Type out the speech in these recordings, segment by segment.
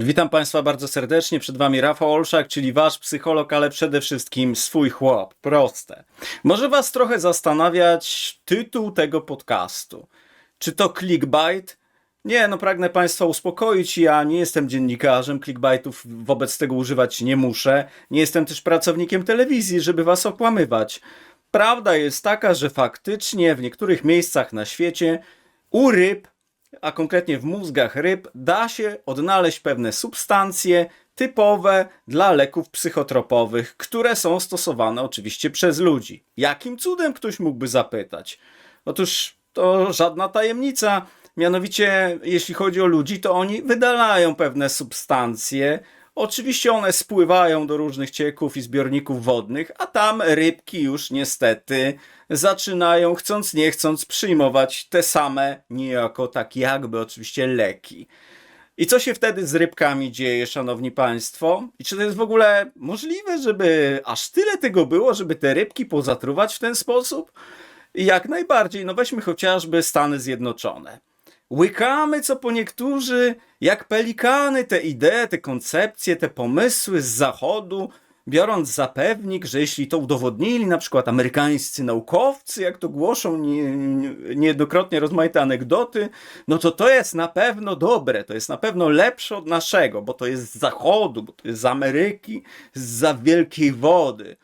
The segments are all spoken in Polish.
Witam Państwa bardzo serdecznie. Przed Wami Rafał Olszak, czyli Wasz psycholog, ale przede wszystkim swój chłop. Proste. Może Was trochę zastanawiać tytuł tego podcastu. Czy to clickbait? Nie, no pragnę Państwa uspokoić. Ja nie jestem dziennikarzem, clickbaitów wobec tego używać nie muszę. Nie jestem też pracownikiem telewizji, żeby Was okłamywać. Prawda jest taka, że faktycznie w niektórych miejscach na świecie u ryb a konkretnie w mózgach ryb, da się odnaleźć pewne substancje typowe dla leków psychotropowych, które są stosowane oczywiście przez ludzi. Jakim cudem ktoś mógłby zapytać? Otóż to żadna tajemnica. Mianowicie, jeśli chodzi o ludzi, to oni wydalają pewne substancje. Oczywiście one spływają do różnych cieków i zbiorników wodnych, a tam rybki już niestety zaczynają, chcąc nie chcąc, przyjmować te same, niejako tak jakby oczywiście leki. I co się wtedy z rybkami dzieje, szanowni państwo? I czy to jest w ogóle możliwe, żeby aż tyle tego było, żeby te rybki pozatruwać w ten sposób? I jak najbardziej, no weźmy chociażby Stany Zjednoczone. Łykamy co po niektórzy, jak pelikany, te idee, te koncepcje, te pomysły z zachodu, biorąc za pewnik, że jeśli to udowodnili na przykład amerykańscy naukowcy, jak to głoszą nie, nie, niejednokrotnie rozmaite anegdoty, no to to jest na pewno dobre, to jest na pewno lepsze od naszego, bo to jest z zachodu, bo to jest z Ameryki, z wielkiej wody.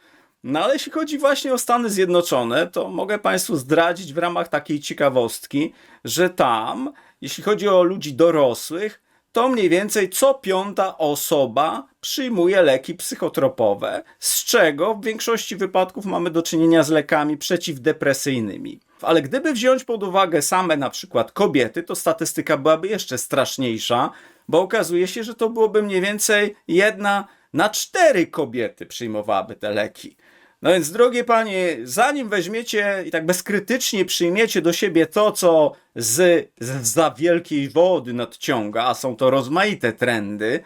No ale jeśli chodzi właśnie o Stany Zjednoczone, to mogę Państwu zdradzić w ramach takiej ciekawostki, że tam, jeśli chodzi o ludzi dorosłych, to mniej więcej co piąta osoba przyjmuje leki psychotropowe, z czego w większości wypadków mamy do czynienia z lekami przeciwdepresyjnymi. Ale gdyby wziąć pod uwagę same na przykład kobiety, to statystyka byłaby jeszcze straszniejsza, bo okazuje się, że to byłoby mniej więcej jedna na cztery kobiety przyjmowałaby te leki. No więc, drogie panie, zanim weźmiecie i tak bezkrytycznie przyjmiecie do siebie to, co z, z za wielkiej wody nadciąga, a są to rozmaite trendy,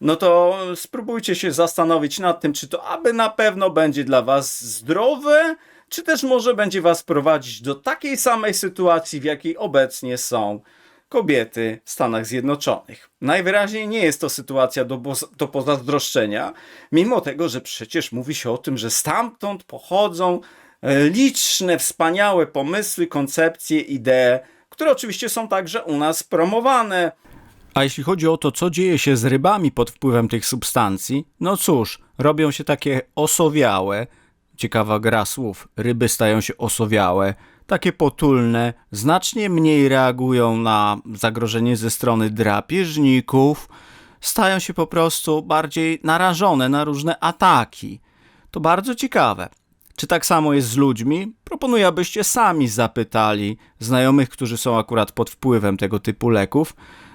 no to spróbujcie się zastanowić nad tym, czy to aby na pewno będzie dla was zdrowe, czy też może będzie was prowadzić do takiej samej sytuacji, w jakiej obecnie są kobiety w Stanach Zjednoczonych. Najwyraźniej nie jest to sytuacja do, do pozazdroszczenia, mimo tego, że przecież mówi się o tym, że stamtąd pochodzą e, liczne, wspaniałe pomysły, koncepcje, idee, które oczywiście są także u nas promowane. A jeśli chodzi o to, co dzieje się z rybami pod wpływem tych substancji, no cóż, robią się takie osowiałe, ciekawa gra słów, ryby stają się osowiałe, takie potulne, znacznie mniej reagują na zagrożenie ze strony drapieżników, stają się po prostu bardziej narażone na różne ataki. To bardzo ciekawe. Czy tak samo jest z ludźmi? Proponuję, abyście sami zapytali znajomych, którzy są akurat pod wpływem tego typu leków,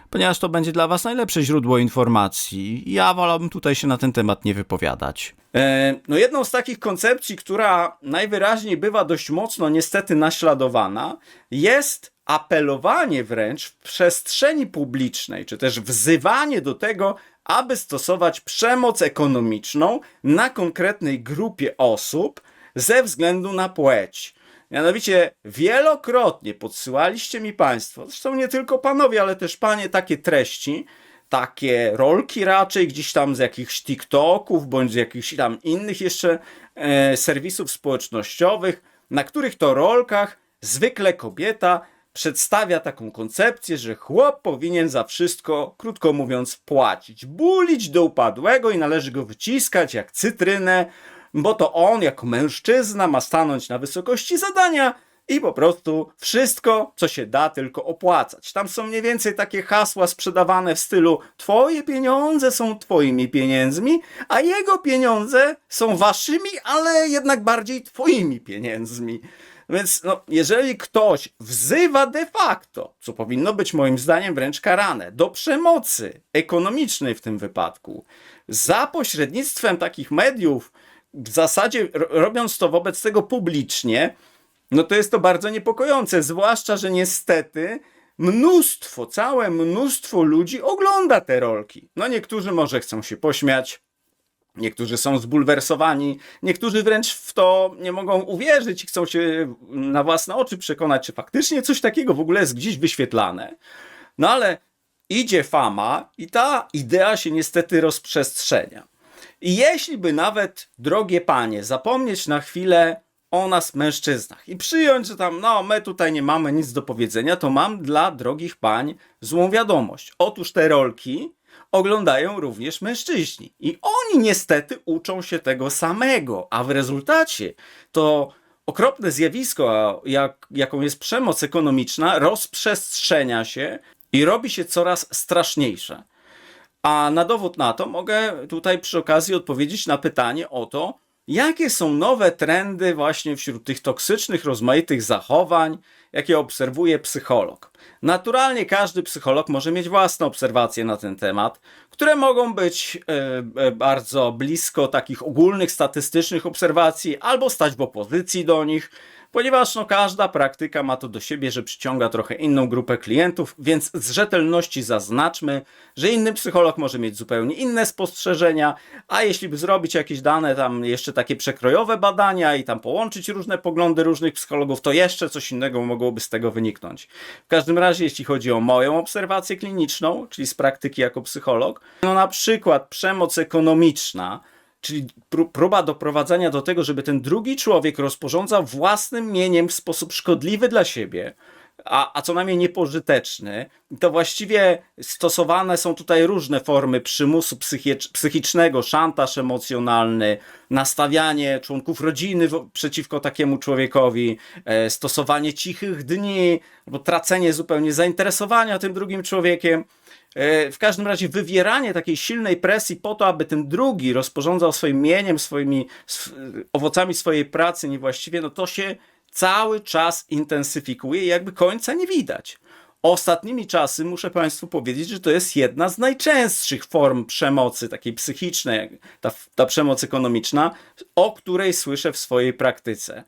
ponieważ to będzie dla Was najlepsze źródło informacji. Ja wolałbym tutaj się na ten temat nie wypowiadać. E, no jedną z takich koncepcji, która najwyraźniej bywa dość mocno niestety naśladowana, jest apelowanie wręcz w przestrzeni publicznej, czy też wzywanie do tego, aby stosować przemoc ekonomiczną na konkretnej grupie osób ze względu na płeć. Mianowicie wielokrotnie podsyłaliście mi Państwo, zresztą nie tylko panowie, ale też panie, takie treści, takie rolki raczej gdzieś tam z jakichś TikToków bądź z jakichś tam innych jeszcze e, serwisów społecznościowych, na których to rolkach zwykle kobieta przedstawia taką koncepcję, że chłop powinien za wszystko, krótko mówiąc, płacić, bulić do upadłego i należy go wyciskać jak cytrynę, bo to on jako mężczyzna ma stanąć na wysokości zadania i po prostu wszystko, co się da, tylko opłacać. Tam są mniej więcej takie hasła sprzedawane w stylu twoje pieniądze są twoimi pieniędzmi, a jego pieniądze są waszymi, ale jednak bardziej twoimi pieniędzmi. Więc no, jeżeli ktoś wzywa de facto, co powinno być moim zdaniem wręcz karane, do przemocy ekonomicznej w tym wypadku, za pośrednictwem takich mediów, w zasadzie robiąc to wobec tego publicznie, no to jest to bardzo niepokojące, zwłaszcza, że niestety mnóstwo, całe mnóstwo ludzi ogląda te rolki. No niektórzy może chcą się pośmiać, niektórzy są zbulwersowani, niektórzy wręcz w to nie mogą uwierzyć i chcą się na własne oczy przekonać, czy faktycznie coś takiego w ogóle jest gdzieś wyświetlane. No ale idzie fama i ta idea się niestety rozprzestrzenia. I jeśli by nawet, drogie panie, zapomnieć na chwilę o nas mężczyznach i przyjąć, że tam, no, my tutaj nie mamy nic do powiedzenia, to mam dla drogich pań złą wiadomość. Otóż te rolki oglądają również mężczyźni. I oni niestety uczą się tego samego, a w rezultacie to okropne zjawisko, jak, jaką jest przemoc ekonomiczna, rozprzestrzenia się i robi się coraz straszniejsze. A na dowód na to mogę tutaj przy okazji odpowiedzieć na pytanie o to, jakie są nowe trendy właśnie wśród tych toksycznych, rozmaitych zachowań, jakie obserwuje psycholog. Naturalnie każdy psycholog może mieć własne obserwacje na ten temat, które mogą być e, e, bardzo blisko takich ogólnych, statystycznych obserwacji, albo stać w opozycji do nich, ponieważ no, każda praktyka ma to do siebie, że przyciąga trochę inną grupę klientów, więc z rzetelności zaznaczmy, że inny psycholog może mieć zupełnie inne spostrzeżenia, a jeśli by zrobić jakieś dane tam jeszcze takie przekrojowe badania i tam połączyć różne poglądy różnych psychologów, to jeszcze coś innego mogłoby z tego wyniknąć. W każdym razie, jeśli chodzi o moją obserwację kliniczną, czyli z praktyki jako psycholog, no na przykład przemoc ekonomiczna, czyli próba doprowadzenia do tego, żeby ten drugi człowiek rozporządzał własnym mieniem w sposób szkodliwy dla siebie, a, a co najmniej niepożyteczny, to właściwie stosowane są tutaj różne formy przymusu psychicznego, szantaż emocjonalny, nastawianie członków rodziny przeciwko takiemu człowiekowi, e, stosowanie cichych dni, albo tracenie zupełnie zainteresowania tym drugim człowiekiem. E, w każdym razie wywieranie takiej silnej presji po to, aby ten drugi rozporządzał swoim mieniem, swoimi owocami swojej pracy niewłaściwie, no to się cały czas intensyfikuje i jakby końca nie widać. Ostatnimi czasy muszę Państwu powiedzieć, że to jest jedna z najczęstszych form przemocy, takiej psychicznej, ta, ta przemoc ekonomiczna, o której słyszę w swojej praktyce.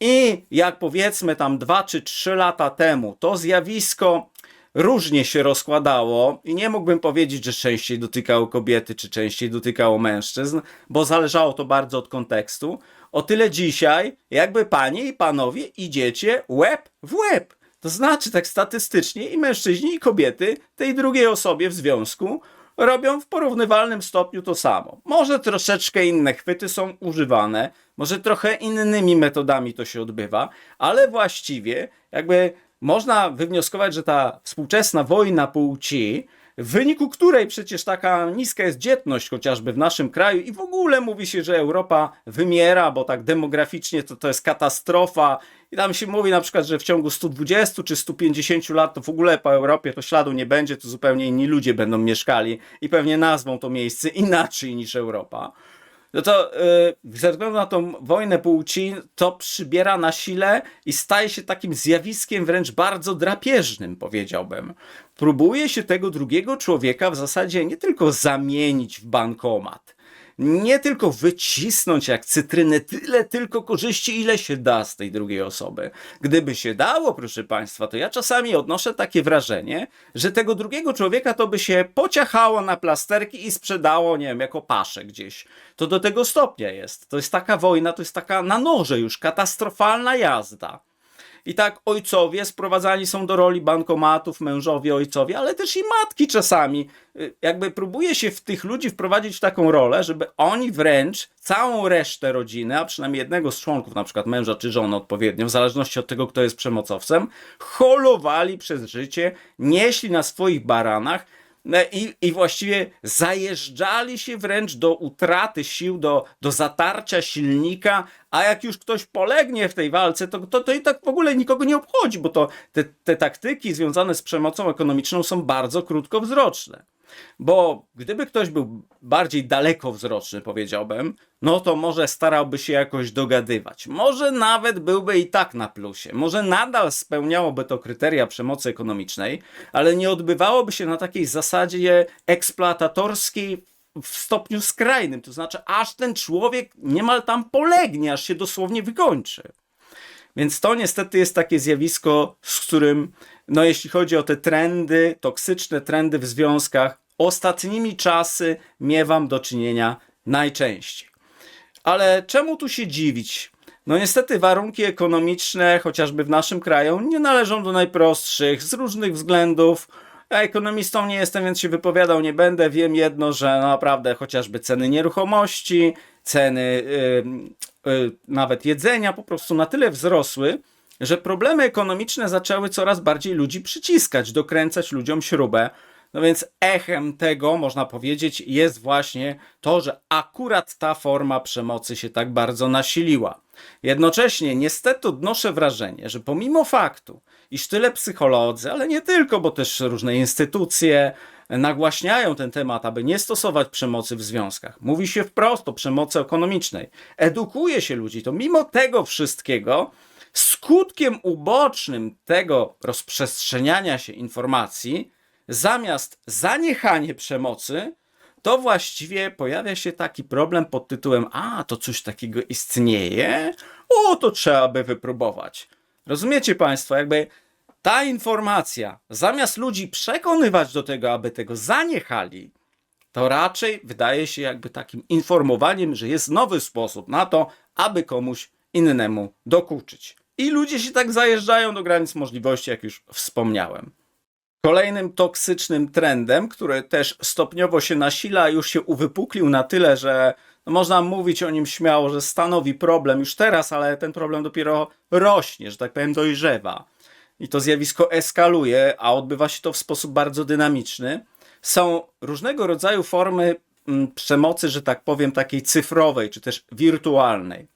I jak powiedzmy tam dwa czy trzy lata temu to zjawisko różnie się rozkładało i nie mógłbym powiedzieć, że częściej dotykało kobiety, czy częściej dotykało mężczyzn, bo zależało to bardzo od kontekstu. O tyle dzisiaj, jakby panie i panowie idziecie łeb w łeb. To znaczy, tak statystycznie, i mężczyźni, i kobiety tej drugiej osobie w związku robią w porównywalnym stopniu to samo. Może troszeczkę inne chwyty są używane, może trochę innymi metodami to się odbywa, ale właściwie jakby można wywnioskować, że ta współczesna wojna płci, w wyniku której przecież taka niska jest dzietność chociażby w naszym kraju i w ogóle mówi się, że Europa wymiera, bo tak demograficznie to, to jest katastrofa i tam się mówi na przykład, że w ciągu 120 czy 150 lat to w ogóle po Europie to śladu nie będzie, to zupełnie inni ludzie będą mieszkali i pewnie nazwą to miejsce inaczej niż Europa no to yy, ze względu na tą wojnę płci, to przybiera na sile i staje się takim zjawiskiem wręcz bardzo drapieżnym, powiedziałbym. Próbuje się tego drugiego człowieka w zasadzie nie tylko zamienić w bankomat, nie tylko wycisnąć jak cytrynę tyle tylko korzyści, ile się da z tej drugiej osoby. Gdyby się dało, proszę Państwa, to ja czasami odnoszę takie wrażenie, że tego drugiego człowieka to by się pociachało na plasterki i sprzedało, nie wiem, jako paszę gdzieś. To do tego stopnia jest. To jest taka wojna, to jest taka na noże już, katastrofalna jazda. I tak ojcowie sprowadzani są do roli bankomatów, mężowie, ojcowie, ale też i matki czasami. Y, jakby próbuje się w tych ludzi wprowadzić w taką rolę, żeby oni wręcz całą resztę rodziny, a przynajmniej jednego z członków, na przykład męża czy żony odpowiednio, w zależności od tego, kto jest przemocowcem, holowali przez życie, nieśli na swoich baranach, i, I właściwie zajeżdżali się wręcz do utraty sił, do, do zatarcia silnika, a jak już ktoś polegnie w tej walce, to, to, to i tak w ogóle nikogo nie obchodzi, bo to te, te taktyki związane z przemocą ekonomiczną są bardzo krótkowzroczne. Bo gdyby ktoś był bardziej dalekowzroczny, powiedziałbym, no to może starałby się jakoś dogadywać. Może nawet byłby i tak na plusie. Może nadal spełniałoby to kryteria przemocy ekonomicznej, ale nie odbywałoby się na takiej zasadzie eksploatatorskiej w stopniu skrajnym. To znaczy, aż ten człowiek niemal tam polegnie, aż się dosłownie wykończy. Więc to niestety jest takie zjawisko, z którym, no jeśli chodzi o te trendy, toksyczne trendy w związkach, ostatnimi czasy miewam do czynienia najczęściej. Ale czemu tu się dziwić? No niestety warunki ekonomiczne, chociażby w naszym kraju, nie należą do najprostszych z różnych względów Ja ekonomistą nie jestem, więc się wypowiadał nie będę. Wiem jedno, że naprawdę chociażby ceny nieruchomości, ceny nawet jedzenia po prostu na tyle wzrosły, że problemy ekonomiczne zaczęły coraz bardziej ludzi przyciskać, dokręcać ludziom śrubę. No więc echem tego, można powiedzieć, jest właśnie to, że akurat ta forma przemocy się tak bardzo nasiliła. Jednocześnie, niestety, odnoszę wrażenie, że pomimo faktu, iż tyle psycholodzy, ale nie tylko, bo też różne instytucje nagłaśniają ten temat, aby nie stosować przemocy w związkach. Mówi się wprost o przemocy ekonomicznej. Edukuje się ludzi, to mimo tego wszystkiego, skutkiem ubocznym tego rozprzestrzeniania się informacji, zamiast zaniechanie przemocy, to właściwie pojawia się taki problem pod tytułem: A, to coś takiego istnieje? O, to trzeba by wypróbować. Rozumiecie Państwo, jakby ta informacja, zamiast ludzi przekonywać do tego, aby tego zaniechali, to raczej wydaje się jakby takim informowaniem, że jest nowy sposób na to, aby komuś innemu dokuczyć. I ludzie się tak zajeżdżają do granic możliwości, jak już wspomniałem. Kolejnym toksycznym trendem, który też stopniowo się nasila, już się uwypuklił na tyle, że no można mówić o nim śmiało, że stanowi problem już teraz, ale ten problem dopiero rośnie, że tak powiem, dojrzewa. I to zjawisko eskaluje, a odbywa się to w sposób bardzo dynamiczny. Są różnego rodzaju formy mm, przemocy, że tak powiem, takiej cyfrowej, czy też wirtualnej.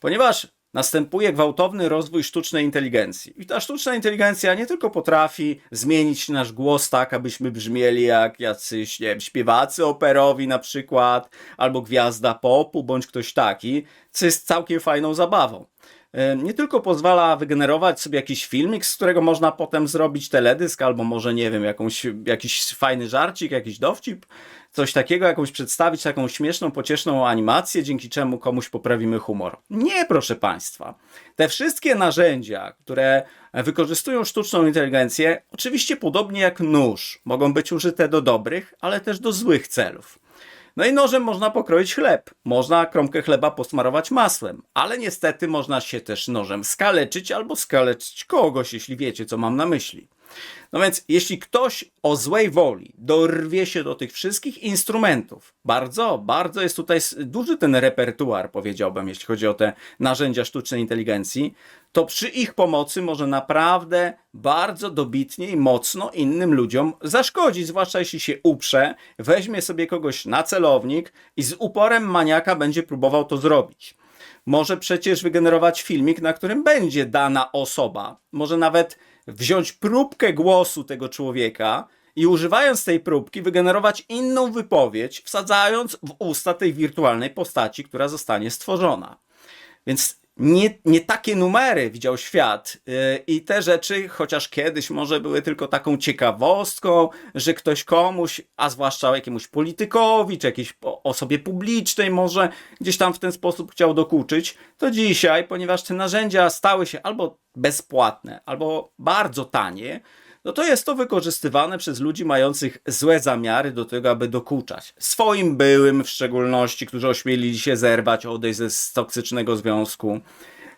Ponieważ następuje gwałtowny rozwój sztucznej inteligencji. I ta sztuczna inteligencja nie tylko potrafi zmienić nasz głos tak, abyśmy brzmieli jak jacyś, nie wiem, śpiewacy operowi na przykład, albo gwiazda popu, bądź ktoś taki, co jest całkiem fajną zabawą. E, Nie tylko pozwala wygenerować sobie jakiś filmik, z którego można potem zrobić teledysk, albo może, nie wiem, jakąś, jakiś fajny żarcik, jakiś dowcip, coś takiego, jakąś przedstawić taką śmieszną, pocieszną animację, dzięki czemu komuś poprawimy humor. Nie, proszę Państwa. Te wszystkie narzędzia, które wykorzystują sztuczną inteligencję, oczywiście podobnie jak nóż, mogą być użyte do dobrych, ale też do złych celów. No i nożem można pokroić chleb, można kromkę chleba posmarować masłem, ale niestety można się też nożem skaleczyć albo skaleczyć kogoś, jeśli wiecie, co mam na myśli. No więc, jeśli ktoś o złej woli dorwie się do tych wszystkich instrumentów, bardzo, bardzo jest tutaj duży ten repertuar, powiedziałbym, jeśli chodzi o te narzędzia sztucznej inteligencji, to przy ich pomocy może naprawdę bardzo dobitnie i mocno innym ludziom zaszkodzić, zwłaszcza jeśli się uprze, weźmie sobie kogoś na celownik i z uporem maniaka będzie próbował to zrobić może przecież wygenerować filmik, na którym będzie dana osoba. Może nawet wziąć próbkę głosu tego człowieka i używając tej próbki wygenerować inną wypowiedź, wsadzając w usta tej wirtualnej postaci, która zostanie stworzona. Więc nie, nie takie numery widział świat yy, i te rzeczy, chociaż kiedyś może były tylko taką ciekawostką, że ktoś komuś, a zwłaszcza jakiemuś politykowi, czy jakiejś osobie publicznej może gdzieś tam w ten sposób chciał dokuczyć, to dzisiaj, ponieważ te narzędzia stały się albo bezpłatne, albo bardzo tanie, no to jest to wykorzystywane przez ludzi mających złe zamiary do tego, aby dokuczać. Swoim byłym w szczególności, którzy ośmielili się zerwać, odejść z toksycznego związku.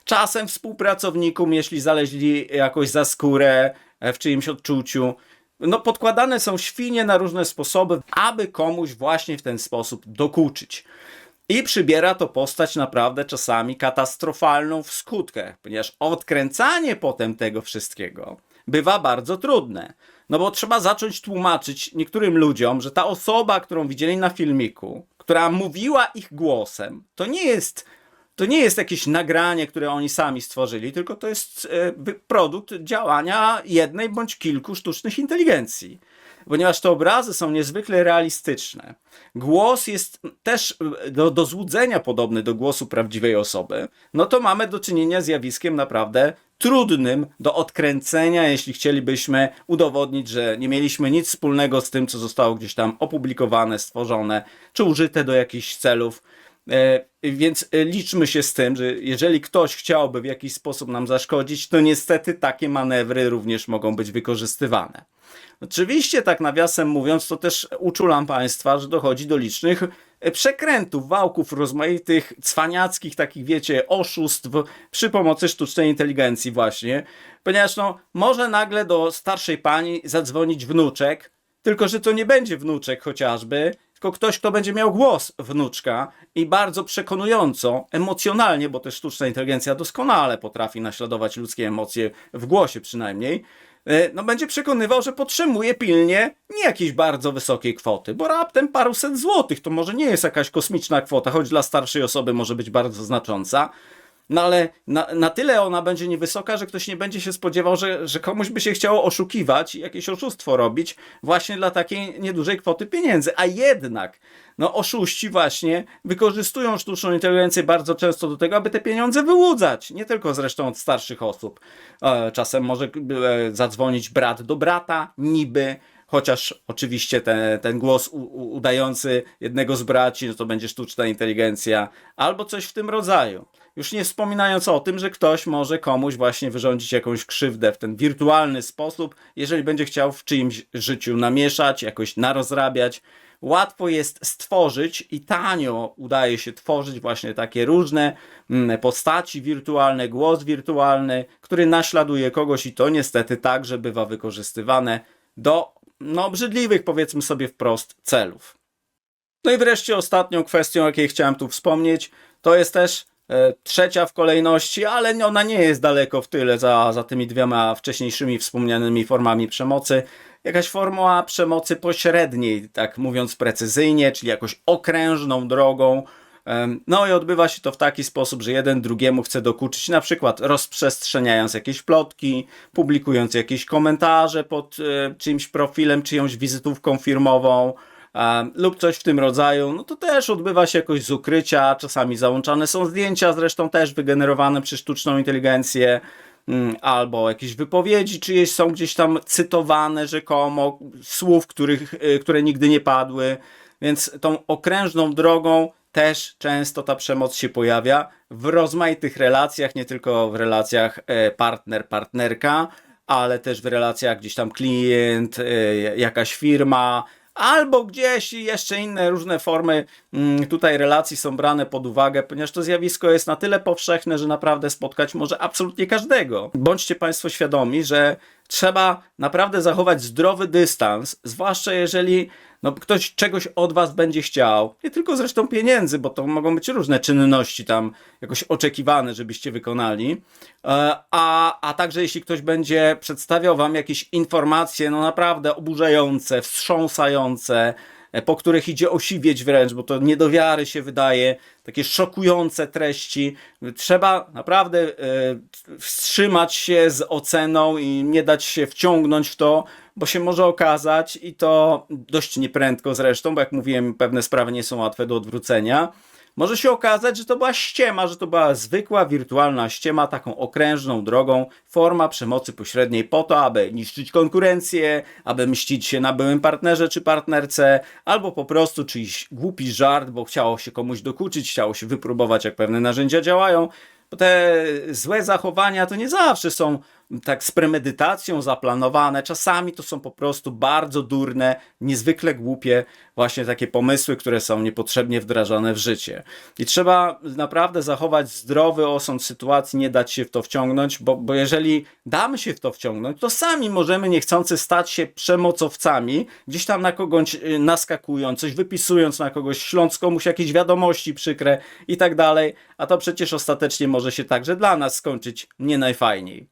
Czasem współpracownikom, jeśli zaleźli jakoś za skórę e, w czyimś odczuciu. No, podkładane są świnie na różne sposoby, aby komuś właśnie w ten sposób dokuczyć. I przybiera to postać naprawdę czasami katastrofalną w skutkach, ponieważ odkręcanie potem tego wszystkiego bywa bardzo trudne. No bo trzeba zacząć tłumaczyć niektórym ludziom, że ta osoba, którą widzieli na filmiku, która mówiła ich głosem, to nie jest, to nie jest jakieś nagranie, które oni sami stworzyli, tylko to jest e, produkt działania jednej bądź kilku sztucznych inteligencji ponieważ te obrazy są niezwykle realistyczne. Głos jest też e, do, do złudzenia podobny do głosu prawdziwej osoby, no to mamy do czynienia z zjawiskiem naprawdę trudnym do odkręcenia, jeśli chcielibyśmy udowodnić, że nie mieliśmy nic wspólnego z tym, co zostało gdzieś tam opublikowane, stworzone, czy użyte do jakichś celów. E, Więc e, liczmy się z tym, że jeżeli ktoś chciałby w jakiś sposób nam zaszkodzić, to niestety takie manewry również mogą być wykorzystywane. Oczywiście, tak nawiasem mówiąc, to też uczulam Państwa, że dochodzi do licznych e, przekrętów, wałków rozmaitych, cwaniackich, takich wiecie, oszustw przy pomocy sztucznej inteligencji właśnie, ponieważ no, może nagle do starszej pani zadzwonić wnuczek, tylko że to nie będzie wnuczek chociażby, tylko ktoś, kto będzie miał głos wnuczka i bardzo przekonująco, emocjonalnie, bo też sztuczna inteligencja doskonale potrafi naśladować ludzkie emocje w głosie przynajmniej, no będzie przekonywał, że potrzebuje pilnie nie jakiejś bardzo wysokiej kwoty, bo raptem paruset złotych to może nie jest jakaś kosmiczna kwota, choć dla starszej osoby może być bardzo znacząca. No ale na, na tyle ona będzie niewysoka, że ktoś nie będzie się spodziewał, że, że komuś by się chciało oszukiwać i jakieś oszustwo robić właśnie dla takiej niedużej kwoty pieniędzy. A jednak, no oszuści właśnie wykorzystują sztuczną inteligencję bardzo często do tego, aby te pieniądze wyłudzać. Nie tylko zresztą od starszych osób. E, Czasem może e, zadzwonić brat do brata, niby, Chociaż oczywiście ten, ten głos u, u, udający jednego z braci, no to będzie sztuczna inteligencja, albo coś w tym rodzaju. Już nie wspominając o tym, że ktoś może komuś właśnie wyrządzić jakąś krzywdę w ten wirtualny sposób, jeżeli będzie chciał w czyimś życiu namieszać, jakoś narozrabiać. Łatwo jest stworzyć i tanio udaje się tworzyć właśnie takie różne mm, postaci wirtualne, głos wirtualny, który naśladuje kogoś i to niestety także bywa wykorzystywane do no, obrzydliwych, powiedzmy sobie wprost, celów. No i wreszcie ostatnią kwestią, o jakiej chciałem tu wspomnieć, to jest też trzecia w kolejności, ale ona nie jest daleko w tyle za, za tymi dwiema wcześniejszymi wspomnianymi formami przemocy. Jakaś forma przemocy pośredniej, tak mówiąc precyzyjnie, czyli jakoś okrężną drogą, no i odbywa się to w taki sposób, że jeden drugiemu chce dokuczyć, na przykład rozprzestrzeniając jakieś plotki, publikując jakieś komentarze pod e, czyimś profilem, czyjąś wizytówką firmową, lub coś w tym rodzaju, no to też odbywa się jakoś z ukrycia, czasami załączane są zdjęcia, zresztą też wygenerowane przez sztuczną inteligencję, mm, albo jakieś wypowiedzi czyjeś są gdzieś tam cytowane rzekomo, słów, których, e, które nigdy nie padły, więc tą okrężną drogą też często ta przemoc się pojawia w rozmaitych relacjach, nie tylko w relacjach e, partner-partnerka, ale też w relacjach gdzieś tam klient, e, jakaś firma, albo gdzieś jeszcze inne różne formy mm, tutaj relacji są brane pod uwagę, ponieważ to zjawisko jest na tyle powszechne, że naprawdę spotkać może absolutnie każdego. Bądźcie Państwo świadomi, że trzeba naprawdę zachować zdrowy dystans, zwłaszcza jeżeli no, ktoś czegoś od was będzie chciał, nie tylko zresztą pieniędzy, bo to mogą być różne czynności tam jakoś oczekiwane, żebyście wykonali, e, a, a także jeśli ktoś będzie przedstawiał wam jakieś informacje, no naprawdę oburzające, wstrząsające, po których idzie osiwieć wręcz, bo to niedowiary się wydaje, takie szokujące treści. Trzeba naprawdę e, wstrzymać się z oceną i nie dać się wciągnąć w to, bo się może okazać i to dość nieprędko zresztą, bo jak mówiłem, pewne sprawy nie są łatwe do odwrócenia. Może się okazać, że to była ściema, że to była zwykła wirtualna ściema, taką okrężną drogą, forma przemocy pośredniej po to, aby niszczyć konkurencję, aby mścić się na byłym partnerze czy partnerce, albo po prostu czyjś głupi żart, bo chciało się komuś dokuczyć, chciało się wypróbować, jak pewne narzędzia działają. Te złe zachowania to nie zawsze są tak z premedytacją zaplanowane. Czasami to są po prostu bardzo durne, niezwykle głupie właśnie takie pomysły, które są niepotrzebnie wdrażane w życie. I trzeba naprawdę zachować zdrowy osąd sytuacji, nie dać się w to wciągnąć, bo, bo jeżeli damy się w to wciągnąć, to sami możemy niechcący stać się przemocowcami, gdzieś tam na kogoś y, naskakując, coś wypisując na kogoś, śląc komuś jakieś wiadomości przykre i tak dalej, a to przecież ostatecznie może się także dla nas skończyć nie najfajniej.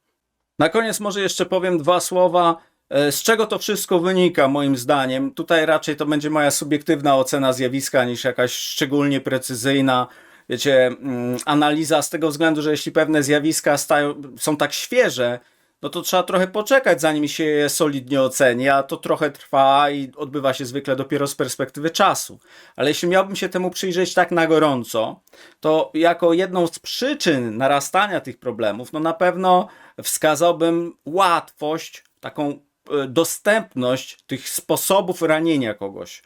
Na koniec może jeszcze powiem dwa słowa, e, z czego to wszystko wynika, moim zdaniem. Tutaj raczej to będzie moja subiektywna ocena zjawiska niż jakaś szczególnie precyzyjna, wiecie, mm, analiza z tego względu, że jeśli pewne zjawiska stają, są tak świeże, no to trzeba trochę poczekać, zanim się je solidnie oceni, a to trochę trwa i odbywa się zwykle dopiero z perspektywy czasu. Ale jeśli miałbym się temu przyjrzeć tak na gorąco, to jako jedną z przyczyn narastania tych problemów, no na pewno wskazałbym łatwość, taką e, dostępność tych sposobów ranienia kogoś.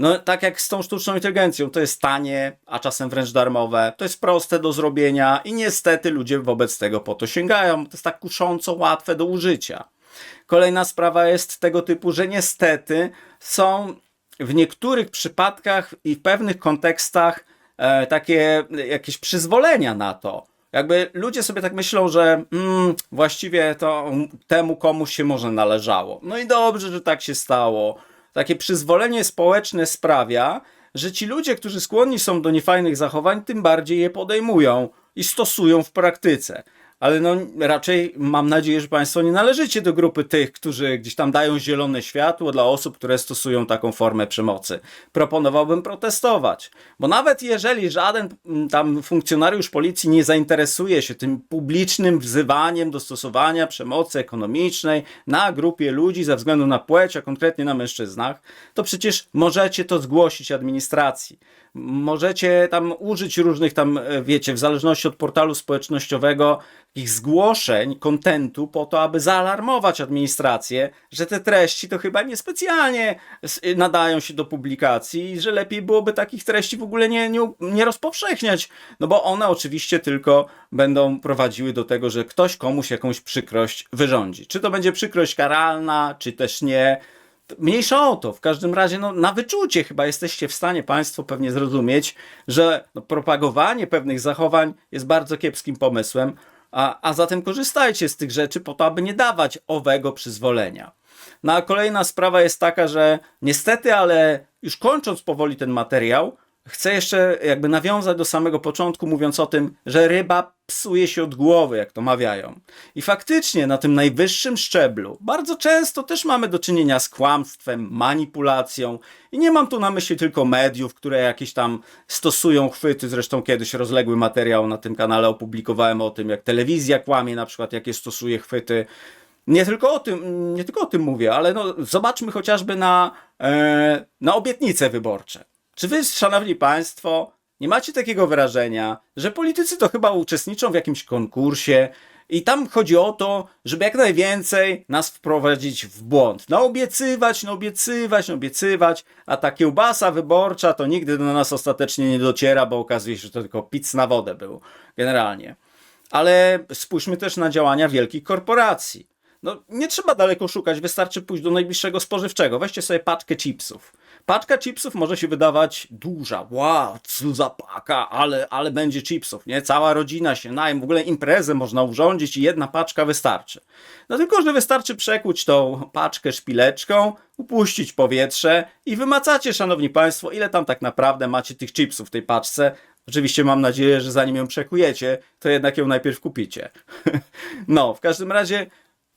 No, tak jak z tą sztuczną inteligencją, to jest tanie, a czasem wręcz darmowe, to jest proste do zrobienia i niestety ludzie wobec tego po to sięgają. To jest tak kusząco łatwe do użycia. Kolejna sprawa jest tego typu, że niestety są w niektórych przypadkach i w pewnych kontekstach e, takie jakieś przyzwolenia na to. Jakby ludzie sobie tak myślą, że mm, właściwie to temu komuś się może należało. No i dobrze, że tak się stało. Takie przyzwolenie społeczne sprawia, że ci ludzie, którzy skłonni są do niefajnych zachowań, tym bardziej je podejmują i stosują w praktyce ale no raczej mam nadzieję, że Państwo nie należycie do grupy tych, którzy gdzieś tam dają zielone światło dla osób, które stosują taką formę przemocy. Proponowałbym protestować, bo nawet jeżeli żaden mm, tam funkcjonariusz policji nie zainteresuje się tym publicznym wzywaniem do stosowania przemocy ekonomicznej na grupie ludzi ze względu na płeć, a konkretnie na mężczyznach, to przecież możecie to zgłosić administracji. Możecie tam użyć różnych tam, e, wiecie, w zależności od portalu społecznościowego, ich zgłoszeń, kontentu po to, aby zaalarmować administrację, że te treści to chyba niespecjalnie nadają się do publikacji i że lepiej byłoby takich treści w ogóle nie, nie, nie rozpowszechniać, no bo one oczywiście tylko będą prowadziły do tego, że ktoś komuś jakąś przykrość wyrządzi. Czy to będzie przykrość karalna, czy też nie, Mniejsza o to, w każdym razie no, na wyczucie chyba jesteście w stanie Państwo pewnie zrozumieć, że no, propagowanie pewnych zachowań jest bardzo kiepskim pomysłem, a, a zatem korzystajcie z tych rzeczy po to, aby nie dawać owego przyzwolenia. No a kolejna sprawa jest taka, że niestety, ale już kończąc powoli ten materiał, chcę jeszcze jakby nawiązać do samego początku, mówiąc o tym, że ryba psuje się od głowy, jak to mawiają. I faktycznie na tym najwyższym szczeblu bardzo często też mamy do czynienia z kłamstwem, manipulacją. I nie mam tu na myśli tylko mediów, które jakieś tam stosują chwyty. Zresztą kiedyś rozległy materiał na tym kanale opublikowałem o tym, jak telewizja kłamie, na przykład jakie stosuje chwyty. Nie tylko o tym, nie tylko o tym mówię, ale no, zobaczmy chociażby na, e, na obietnice wyborcze. Czy wy, szanowni państwo, nie macie takiego wrażenia, że politycy to chyba uczestniczą w jakimś konkursie i tam chodzi o to, żeby jak najwięcej nas wprowadzić w błąd. No obiecywać, no obiecywać, no obiecywać, a ta kiełbasa wyborcza to nigdy do nas ostatecznie nie dociera, bo okazuje się, że to tylko pic na wodę był generalnie. Ale spójrzmy też na działania wielkich korporacji. No nie trzeba daleko szukać, wystarczy pójść do najbliższego spożywczego. Weźcie sobie paczkę chipsów. Paczka chipsów może się wydawać duża. Wow, co za paka, ale, ale będzie chipsów, nie? Cała rodzina się najem, w ogóle imprezę można urządzić i jedna paczka wystarczy. No tylko, że wystarczy przekuć tą paczkę szpileczką, upuścić powietrze i wymacacie, szanowni państwo, ile tam tak naprawdę macie tych chipsów w tej paczce. Oczywiście mam nadzieję, że zanim ją przekujecie, to jednak ją najpierw kupicie. no, w każdym razie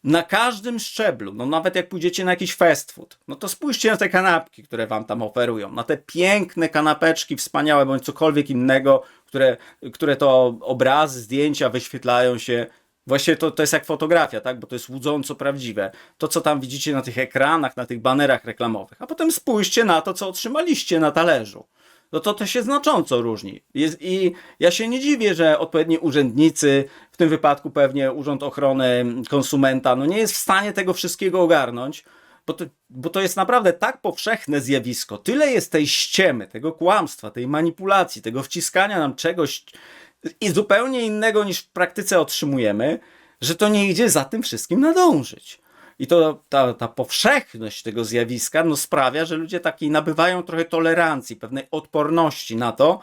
na każdym szczeblu, no nawet jak pójdziecie na jakiś fast food, no to spójrzcie na te kanapki, które wam tam oferują, na te piękne kanapeczki, wspaniałe, bądź cokolwiek innego, które, które to obrazy, zdjęcia wyświetlają się. Właściwie to, to jest jak fotografia, tak? Bo to jest łudząco prawdziwe. To, co tam widzicie na tych ekranach, na tych banerach reklamowych. A potem spójrzcie na to, co otrzymaliście na talerzu no to to się znacząco różni. Jest, I ja się nie dziwię, że odpowiedni urzędnicy, w tym wypadku pewnie Urząd Ochrony Konsumenta, no nie jest w stanie tego wszystkiego ogarnąć, bo to, bo to jest naprawdę tak powszechne zjawisko. Tyle jest tej ściemy, tego kłamstwa, tej manipulacji, tego wciskania nam czegoś i zupełnie innego niż w praktyce otrzymujemy, że to nie idzie za tym wszystkim nadążyć. I to ta, ta powszechność tego zjawiska no, sprawia, że ludzie takiej nabywają trochę tolerancji, pewnej odporności na to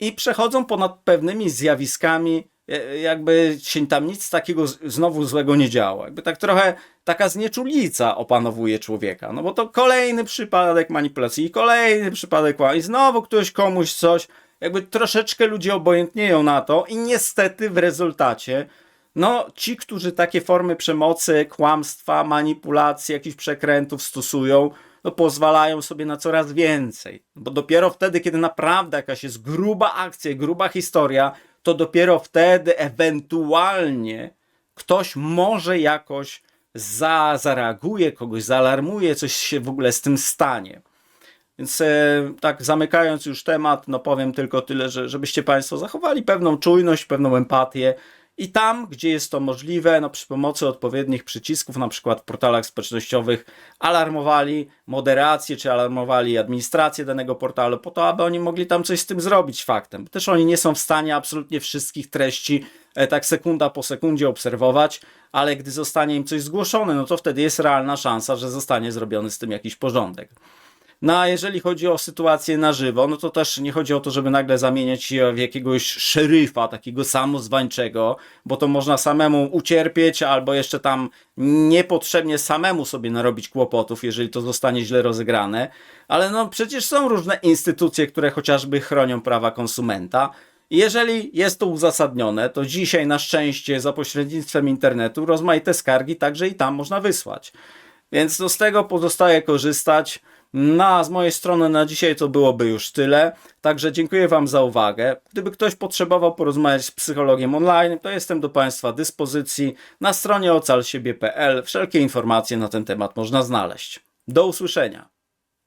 i przechodzą ponad pewnymi zjawiskami, e, jakby się tam nic takiego znowu złego nie działo. Jakby tak trochę taka znieczulica opanowuje człowieka. No bo to kolejny przypadek manipulacji, kolejny przypadek i znowu ktoś komuś coś. Jakby troszeczkę ludzie obojętnieją na to i niestety w rezultacie no, ci, którzy takie formy przemocy, kłamstwa, manipulacji, jakichś przekrętów stosują, no pozwalają sobie na coraz więcej. Bo dopiero wtedy, kiedy naprawdę jakaś jest gruba akcja, gruba historia, to dopiero wtedy ewentualnie ktoś może jakoś za, zareaguje, kogoś zaalarmuje, coś się w ogóle z tym stanie. Więc e, tak zamykając już temat, no powiem tylko tyle, że żebyście Państwo zachowali pewną czujność, pewną empatię, i tam, gdzie jest to możliwe, no przy pomocy odpowiednich przycisków, na przykład w portalach społecznościowych, alarmowali moderację, czy alarmowali administrację danego portalu, po to, aby oni mogli tam coś z tym zrobić faktem. Też oni nie są w stanie absolutnie wszystkich treści e, tak sekunda po sekundzie obserwować, ale gdy zostanie im coś zgłoszone, no to wtedy jest realna szansa, że zostanie zrobiony z tym jakiś porządek. No a jeżeli chodzi o sytuację na żywo, no to też nie chodzi o to, żeby nagle zamieniać się w jakiegoś szeryfa, takiego samozwańczego, bo to można samemu ucierpieć, albo jeszcze tam niepotrzebnie samemu sobie narobić kłopotów, jeżeli to zostanie źle rozegrane. Ale no przecież są różne instytucje, które chociażby chronią prawa konsumenta. Jeżeli jest to uzasadnione, to dzisiaj na szczęście za pośrednictwem internetu rozmaite skargi także i tam można wysłać. Więc no z tego pozostaje korzystać. No, a z mojej strony na dzisiaj to byłoby już tyle. Także dziękuję Wam za uwagę. Gdyby ktoś potrzebował porozmawiać z psychologiem online, to jestem do Państwa dyspozycji na stronie ocalsiebie.pl. Wszelkie informacje na ten temat można znaleźć. Do usłyszenia.